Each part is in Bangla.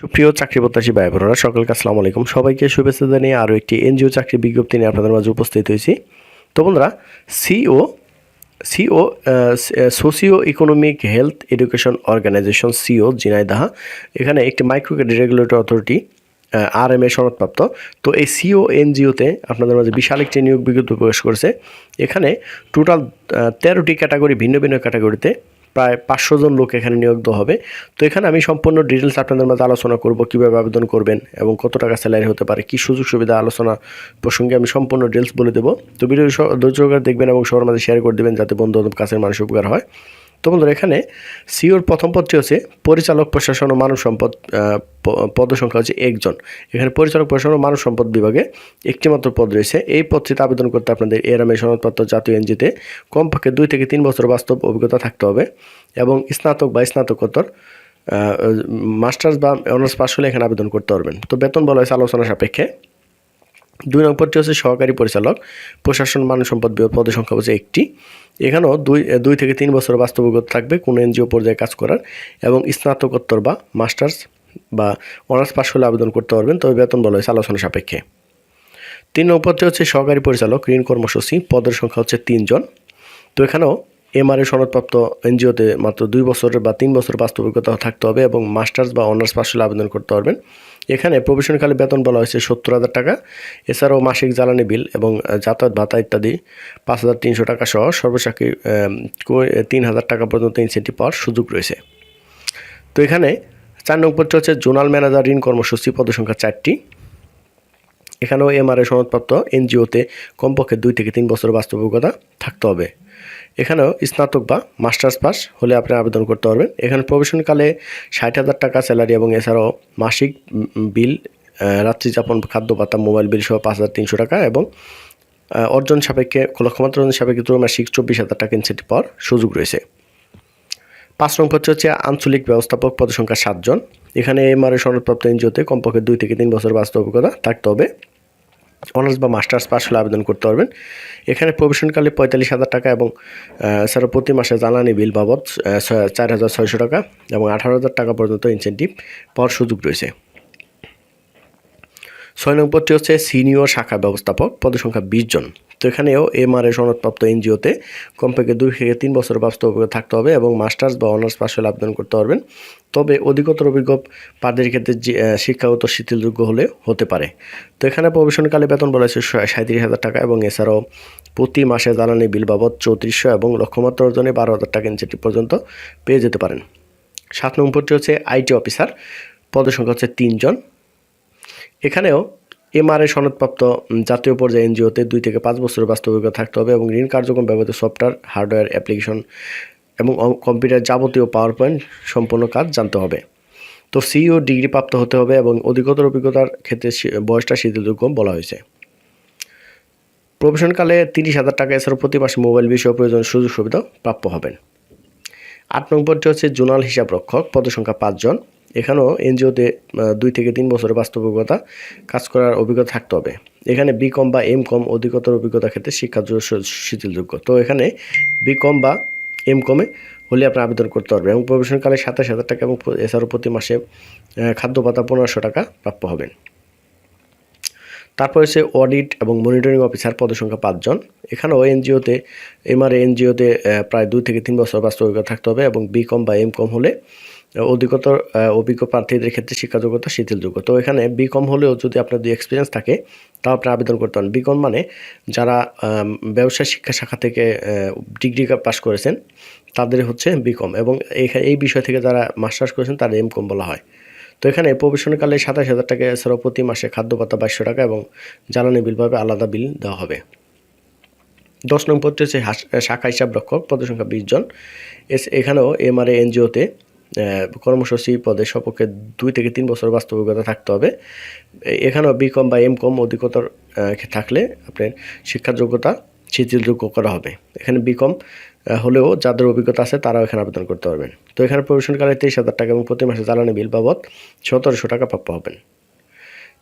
সুপ্রিয় চাকরি প্রত্যাশী ভাই বোনেরা সকলকে আসসালামু আলাইকুম। সবাইকে শুভেচ্ছা জানিয়ে আরও একটি এনজিও চাকরি বিজ্ঞপ্তি নিয়ে আপনাদের মাঝে উপস্থিত হয়েছি। তো বন্ধুরা, CO CO socio economic health education organization, CO Jhenaidah এখানে একটি micro credit regulatory authority R M A সনদপ্রাপ্ত। তো এই সিও এনজিওতে আপনাদের মাঝে বিশাল একটি নিয়োগ বিজ্ঞপ্তি প্রকাশ করেছে। এখানে টোটাল তেরোটি ক্যাটাগরি, ভিন্ন ভিন্ন ক্যাটাগরিতে প্রায় পাঁচশো জন লোক এখানে নিয়োগ দেওয়া হবে। তো এখানে আমি সম্পূর্ণ ডিটেলস আপনাদের মাঝে আলোচনা করব, কীভাবে আবেদন করবেন এবং কত টাকা স্যালারি হতে পারে, কী সুযোগ সুবিধা আলোচনা প্রসঙ্গে আমি সম্পূর্ণ ডিটেলস বলে দেবো। তো ভিডিও ধৈর্য দেখবেন এবং সবার মাঝে শেয়ার করে দেবেন যাতে বন্ধু বান্ধব কাছের মানুষ উপকার হয়। তো বন্ধুরা এখানে সিওর প্রথম পদটি হচ্ছে পরিচালক প্রশাসন ও মানব সম্পদ আহ, প- পদ সংখ্যা হচ্ছে একজন। এখানে পরিচালক প্রশাসন ও মানব সম্পদ বিভাগে একটি মাত্র পদ রয়েছে। এই পদটিতে আবেদন করতে আপনাদের এরামে সনদপত্র জাতীয় এনজিতে কমপক্ষে দুই থেকে তিন বছর বাস্তব অভিজ্ঞতা থাকতে হবে এবং স্নাতক বা স্নাতকোত্তর মাস্টার্স বা অনার্স পাস হলে এখানে আবেদন করতে পারবেন। তো বেতন বলা হয়েছে আলোচনা সাপেক্ষে। দুই নং পদটি হচ্ছে সহকারী পরিচালক, প্রশাসন মানব সম্পদ বিভাগ পদের সংখ্যা হচ্ছে একটি। এখানেও দুই দুই থেকে তিন বছর বাস্তব অভিজ্ঞতা থাকবে কোনো এনজিও পর্যায়ে কাজ করার এবং স্নাতকোত্তর বা মাস্টার্স বা অনার্স পাস হলে আবেদন করতে পারবেন, তবে বেতন বলা হয়েছে আলোচনা সাপেক্ষে। তিন নং পদটি হচ্ছে সহকারী পরিচালক, ঋণ কর্মসূচি, পদের সংখ্যা হচ্ছে তিনজন তো এখানেও এমআরএ সনদপ্রাপ্ত এনজিওতে মাত্র দুই বছরের বা তিন বছর বাস্তবিকতা থাকতে হবে এবং মাস্টার্স বা অনার্স পাস হলে আবেদন করতে পারবেন। এখানে প্রবেশনকালে বেতন বলা হয়েছে সত্তর হাজার টাকা। এছাড়াও মাসিক জ্বালানি বিল এবং যাতায়াত ভাতা ইত্যাদি পাঁচ হাজার তিনশো টাকা সহ সর্বসাকী তিন হাজার টাকা পর্যন্ত ইনসেন্টিভ পাওয়ার সুযোগ রয়েছে। তো এখানে চার নং পদটি হচ্ছে জোনাল ম্যানেজার ঋণ কর্মসূচি পদসংখ্যা চারটি। এখানেও এমআরএ সনদপ্রাপ্ত এনজিওতে কমপক্ষে দুই থেকে তিন বছর বাস্তব অভিজ্ঞতা থাকতে হবে। এখানেও স্নাতক বা মাস্টার্স পাস হলে আপনি আবেদন করতে পারবেন। এখানে প্রবেশনকালে ষাট হাজার টাকা স্যালারি এবং এছাড়াও মাসিক বিল আহ, রাত্রি যাপন খাদ্য ভাতা মোবাইল বিল সহ পাঁচ হাজার তিনশো টাকা এবং অর্জন সাপেক্ষে লক্ষ্যমাত্রা অর্জন সাপেক্ষে ত্রৈমাসিক চব্বিশ হাজার টাকা ইনসেন্টিভ পাওয়ার সুযোগ রয়েছে। পাঁচ নং পদ হচ্ছে আঞ্চলিক ব্যবস্থাপক পদসংখ্যা সাতজন। এখানে এমআরএ সনদপ্রাপ্ত এনজিওতে কমপক্ষে দুই থেকে তিন বছর বাস্তব অভিজ্ঞতা থাকতে হবে। অনার্স বা মাস্টার্স পাস হলে আবেদন করতে পারবেন। এখানে প্রবেশনকালে পঁয়তাল্লিশ হাজার টাকা এবং এছাড়া প্রতি মাসে জ্বালানি বিল বাবদ চার হাজার ছয়শো টাকা এবং আঠারো হাজার টাকা পর্যন্ত ইনসেন্টিভ পাওয়ার সুযোগ রয়েছে। ছয় নং পদটি হচ্ছে সিনিয়র শাখা ব্যবস্থাপক পদসংখ্যা বিশ জন। তো এখানেও এমআরএ সনদপ্রাপ্ত এনজিওতে কমপক্ষে দুই থেকে তিন বছর বাস্তব থাকতে হবে এবং মাস্টার্স বা অনার্স হলে আবেদন করতে পারবেন। তবে অধিকতর অভিজ্ঞ প্রার্থীর ক্ষেত্রে শিক্ষাগত শিথিলযোগ্য হলে হতে পারে। তো এখানে প্রবেশনকালে বেতন বলা হয়েছে সাঁত্রিশ হাজার টাকা এবং এছাড়াও প্রতি মাসে জ্বালানি বিল বাবদ চৌত্রিশশো এবং লক্ষ্যমাত্রা অর্জনে বারো হাজার টাকা ইনসেন্টিভ পর্যন্ত পেয়ে যেতে পারেন। সাত নম্বরটি হচ্ছে আইটি অফিসার। পদের সংখ্যা হচ্ছে তিনজন এখানেও এমআরএ সনদপ্রাপ্ত জাতীয় পর্যায়ে এনজিওতে দুই থেকে পাঁচ বছরের বাস্তব অভিজ্ঞতা থাকতে হবে এবং ঋণ কার্যক্রম ব্যবহৃত সফটওয়্যার, হার্ডওয়্যার, অ্যাপ্লিকেশন এবং কম্পিউটার যাবতীয় পাওয়ার পয়েন্ট সম্পূর্ণ কাজ জানতে হবে। তো সিইও ডিগ্রি প্রাপ্ত হতে হবে এবং অধিকতর অভিজ্ঞতার ক্ষেত্রে বয়সটা শিথিলযোগ্য বলা হয়েছে। প্রবেশনকালে তিরিশ হাজার টাকা এছাড়াও প্রতি মাসে মোবাইল বিষয়ে প্রয়োজন সুযোগ সুবিধা প্রাপ্য হবেন। আট নম্বরটি হচ্ছে জোনাল হিসাব রক্ষক পদসংখ্যা পাঁচজন এখানেও এনজিওতে দুই থেকে তিন বছরের বাস্তব অভিজ্ঞতা কাজ করার অভিজ্ঞতা থাকতে হবে। এখানে বিকম বা এম কম অধিকতর অভিজ্ঞতার ক্ষেত্রে শিক্ষা শিথিলযোগ্য। তো এখানে বিকম বা এম কমে হলে আপনি আবেদন করতে পারবেন এবং প্রবেশনকালে সাতাশ হাজার টাকা এবং এছাড়াও প্রতি মাসে খাদ্য ভাতা পনেরোশো টাকা প্রাপ্য হবেন। তারপর হচ্ছে অডিট এবং মনিটরিং অফিসার পদসংখ্যা পাঁচজন। এখানেও এনজিওতে, এমআরএ এনজিওতে প্রায় দুই থেকে তিন বছর বাস্তব থাকতে হবে এবং বি কম বা এম কম হলে আহ, অধিকতর অভিজ্ঞ প্রার্থীদের ক্ষেত্রে শিক্ষাযোগ্যতা শিথিলযোগ্য। তো এখানে বি কম হলেও যদি আপনার দুই এক্সপিরিয়েন্স থাকে তাও আপনি আবেদন করতে পারেন। বি কম মানে যারা ব্যবসায় শিক্ষা শাখা থেকে ডিগ্রি পাস করেছেন তাদের হচ্ছে বি কম এবং এই বিষয় থেকে যারা মাস্টার্স করেছেন তাদের এম কম বলা হয়। তো এখানে প্রবেশনকালে সাতাশ হাজার টাকা এছাড়াও প্রতি মাসে খাদ্য ভাতা বাইশশো টাকা এবং জ্বালানি বিল পাবে আলাদা বিল দেওয়া হবে। দশ নং পদটি হচ্ছে শাখা হিসাব রক্ষক পদের সংখ্যা বিশ জন। এস- এখানেও এমআরএ এনজিওতে কর্মসূচি পদে সপক্ষে দুই থেকে তিন বছর বাস্তব অভিজ্ঞতা থাকতে হবে। এখানেও বি কম বা এম কম অধিকতর থাকলে আপনার শিক্ষার যোগ্যতা শিথিলযোগ্য করা হবে। এখানে বি কম হলেও যাদের অভিজ্ঞতা আছে তারাও এখানে আবেদন করতে পারবেন। তো এখানে প্রবেশনকালে তেইশ হাজার টাকা এবং প্রতি মাসে জ্বালানি বিল বাবদ সতেরোশো টাকা প্রাপ্য হবেন।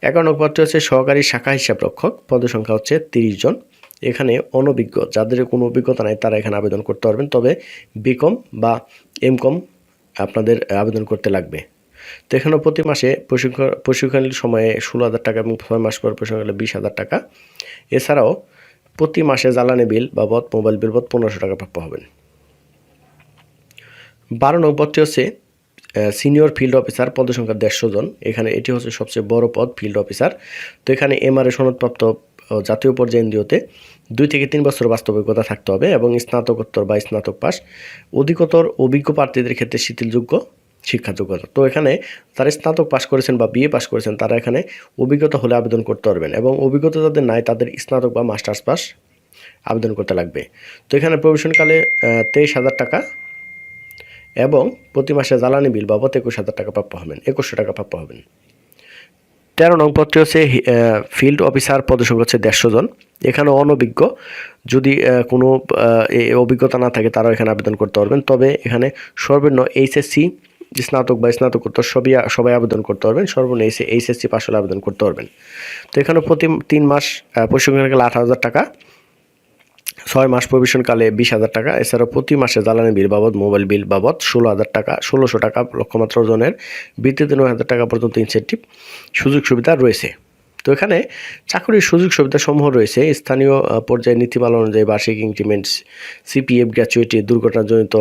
একান্ন পদটি হচ্ছে সহকারী শাখা হিসাব রক্ষক পদের সংখ্যা হচ্ছে তিরিশ জন। এখানে অনভিজ্ঞ, যাদের কোনো অভিজ্ঞতা নাই তারা এখানে আবেদন করতে পারবেন। তবে বিকম বা এমকম আপনাদের আবেদন করতে লাগবে। তো এখানেও প্রতি মাসে প্রশিক্ষণ, প্রশিক্ষণের সময়ে ষোলো হাজার টাকা এবং ছয় মাস পর প্রশিক্ষণ বিশ হাজার টাকা। এছাড়াও প্রতি মাসে জ্বালানি বিল বা বাবদ মোবাইল বিল বাবদ পনেরোশো টাকা প্রাপ্য হবেন। বারো নং পদটি হচ্ছে সিনিয়র ফিল্ড অফিসার পদসংখ্যা দেড়শো জন। এখানে এটি হচ্ছে সবচেয়ে বড় পদ, ফিল্ড অফিসার। তো এখানে এমআরএ সনদপ্রাপ্ত জাতীয় পর্যায়ে এনডিওতে দুই থেকে তিন বছর বাস্তবিকতা থাকতে হবে এবং স্নাতকোত্তর বা স্নাতক পাস অধিকতর অভিজ্ঞ প্রার্থীদের ক্ষেত্রে শিথিলযোগ্য শিক্ষা যোগ্যতা তো এখানে তারা স্নাতক পাশ করেছেন বা বিএ পাশ করেছেন, তারা এখানে অভিজ্ঞতা হলে আবেদন করতে পারবেন এবং অভিজ্ঞতা যাদের নাই তাদের স্নাতক বা মাস্টার্স পাস আবেদন করতে লাগবে। তো এখানে প্রবেশনকালে তেইশ হাজার টাকা এবং প্রতি মাসে জ্বালানি বিল বাবদ একুশ হাজার টাকা প্রাপ্য হবেন, একুশশো টাকা প্রাপ্য হবেন। তেরো নং পদটি হচ্ছে ফিল্ড অফিসার পদসংখ্যা হচ্ছে দেড়শো জন। এখানে অনভিজ্ঞ, যদি কোনো অভিজ্ঞতা না থাকে, তারাও এখানে আবেদন করতে পারবেন। তবে এখানে সর্বনিম্ন এইচএসসি স্নাতক বা স্নাতকোত্তর সবই, সবাই আবেদন করতে পারবেন। সর্বনিম্ন এইচ এইচএসসি পাশ হলে আবেদন করতে পারবেন। তো এখানে প্রতি তিন মাস প্রশিক্ষণ গেলে আট হাজার টাকা। ছয় মাস প্রবেশনকালে বিশ হাজার টাকা, এছাড়াও প্রতি মাসে জ্বালানি বিল বাবদ, মোবাইল বিল বাবদ ষোলো হাজার টাকা, ষোলোশো টাকা লক্ষ্যমাত্রা ওজনের বৃত্তিতে নয় হাজার টাকা পর্যন্ত ইনসেন্টিভ সুযোগ সুবিধা রয়েছে। তো এখানে চাকরির সুযোগ সুবিধাসমূহ রয়েছে। স্থানীয় পর্যায়ে নীতিমালা অনুযায়ী বার্ষিক ইনক্রিমেন্টস সিপিএফ গ্র্যাচুয়েটি দুর্ঘটনাজনিত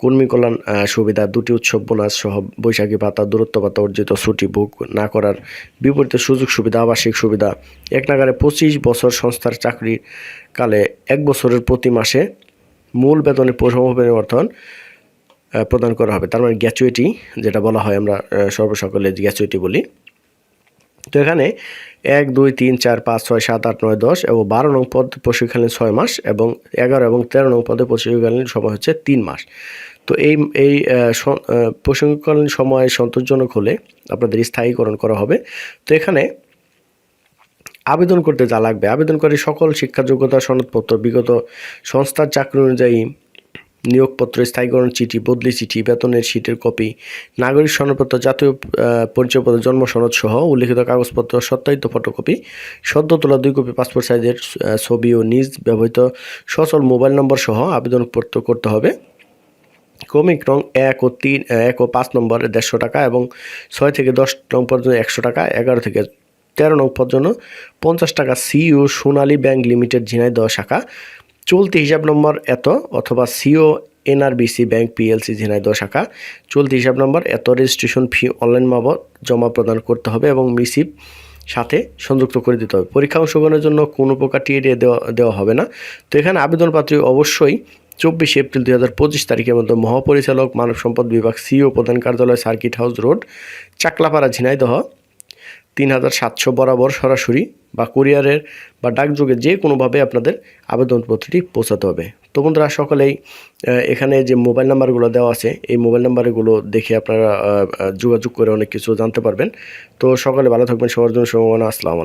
কর্মী কল্যাণ সুবিধা দুটি উৎসব বোনাস সহ বৈশাখী ভাতা দূরত্ব ভাতা অর্জিত ছুটি ভোগ না করার বিপরীতে সুযোগ সুবিধা আবাসিক সুবিধা। এক নাগারে পঁচিশ বছর সংস্থার চাকরির কালে এক বছরের প্রতি মাসে মূল বেতনের সমপরিবর্তন আহ, প্রদান করা হবে। তার মানে গ্র্যাচুইটি যেটা বলা হয় আমরা সর্বসকলে গ্র্যাচুইটি বলি। তো এখানে এক, দুই, তিন, চার, পাঁচ, ছয়, সাত, আট, নয়, দশ এবং বারো নং পদ প্রশিক্ষণকালীন ছয় মাস এবং এগারো এবং তেরো নং পদে প্রশিক্ষণকালীন সময় হচ্ছে তিন মাস। তো এই এই প্রশিক্ষণকালীন সময় সন্তোষজনক হলে আপনাদের স্থায়ীকরণ করা হবে। তো এখানে আবেদন করতে যা লাগবে। আবেদন করে সকল শিক্ষা যোগ্যতা সনদপত্র, বিগত সংস্থার চাকরি অনুযায়ী নিয়োগপত্র, স্থায়ীকরণ চিঠি, বদলি চিঠি, বেতনের শীটের কপি নাগরিক সনদপত্র, জাতীয় পরিচয়পত্র, জন্ম সনদ সহ উল্লিখিত কাগজপত্র, সত্যায়িত ফটোকপি সদ্য তোলা দুই কপি পাসপোর্ট সাইজের ছবি ও নিজ ব্যবহৃত সচল মোবাইল নম্বর সহ আবেদনপত্র করতে হবে। ক্রমিক রং এক ও তিন এক ও পাঁচ নম্বরে দেড়শো টাকা এবং ছয় থেকে দশ নং পর্যন্ত একশো টাকা, এগারো থেকে তেরো নং পর্যন্ত পঞ্চাশ টাকা CEO Sonali bank limited, Jhenaidah শাখা। চলতি হিসাব নম্বর এত, অথবা CO, NRBC, bank, PLC Jhenaidah শাখা। চলতি হিসাব নম্বর এত, রেজিস্ট্রেশন ফি, অনলাইন মাবদ জমা প্রদান করতে হবে এবং মিসিভ সাথে সংযুক্ত করে দিতে হবে। পরীক্ষা অংশগ্রহণের জন্য কোনো প্রকার টিএডিএ দেওয়া দেওয়া হবে না। তো এখানে আবেদনপত্রে অবশ্যই চব্বিশে এপ্রিল দুই হাজার পঁচিশ তারিখের মধ্যে মহাপরিচালক, মানব সম্পদ বিভাগ সিও, প্রধান কার্যালয়, circuit house road, Chaklapara, Jhenaidah, তিন হাজার সাতশো বরাবর সরাসরি বা কুরিয়ারের বা ডাকযোগে যে কোনোভাবে আপনাদের আবেদনপত্রটি পৌঁছাতে হবে। তো বন্ধুরা, সকলেই এখানে যে মোবাইল নাম্বারগুলো দেওয়া আছে, এই মোবাইল নাম্বারগুলো দেখে আপনারা যোগাযোগ করে অনেক কিছু জানতে পারবেন। তো সকলে ভালো থাকবেন, সবার জন্য সম্ভাবনা আসসালামু